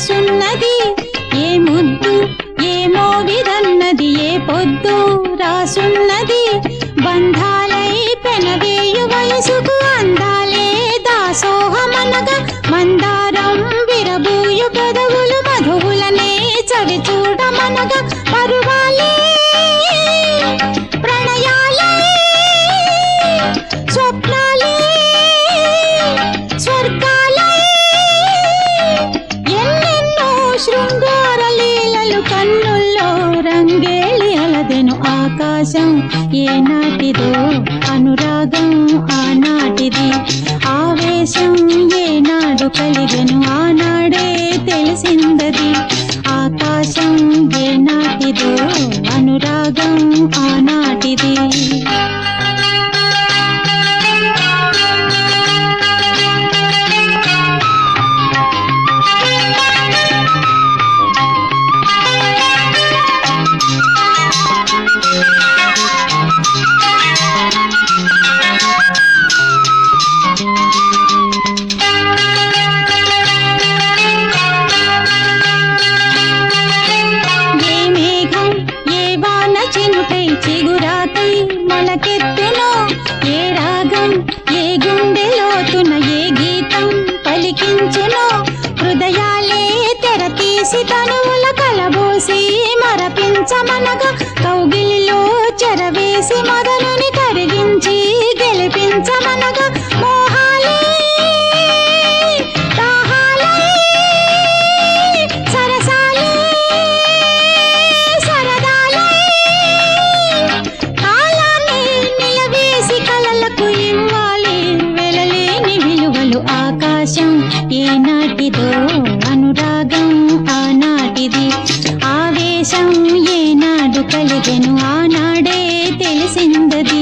రాసున్నది? ఏ ముద్దు ఏమో విధన్నది ఏ పొద్దు రాసున్నది? బంధాలై పెనవేయు వయసుకు అందాలే దాసోహమనగా మందారం విరబూయు పెదవులు మధువులనే చవి చూడమనగా పరువాలే కళ్ళు కన్నుల్లో రంగేళి అలదెను ఆకాశం. ఏనాటిదో అనురాగం ఆనాటిది ఆవేశం. ఏనాడు కలిగెను ఆనాడే తెలిసిందది. ఆకాశం ఏనాటిదో చినుకై చిగురాకై మొలకెత్తునో. ఏ రాగం ఏ గుండె లోతున ఏ గీతం పలికించునో. హృదయాలే తెర తీసి తనువుల కలబోసి మరపించమనగా కౌగిలిలో చెరవేసి మొదలుని అనురాగం ఆనాటిది. ఆవేశం ఏనాడు కలిగెను ఆనాడే తెలిసిందది.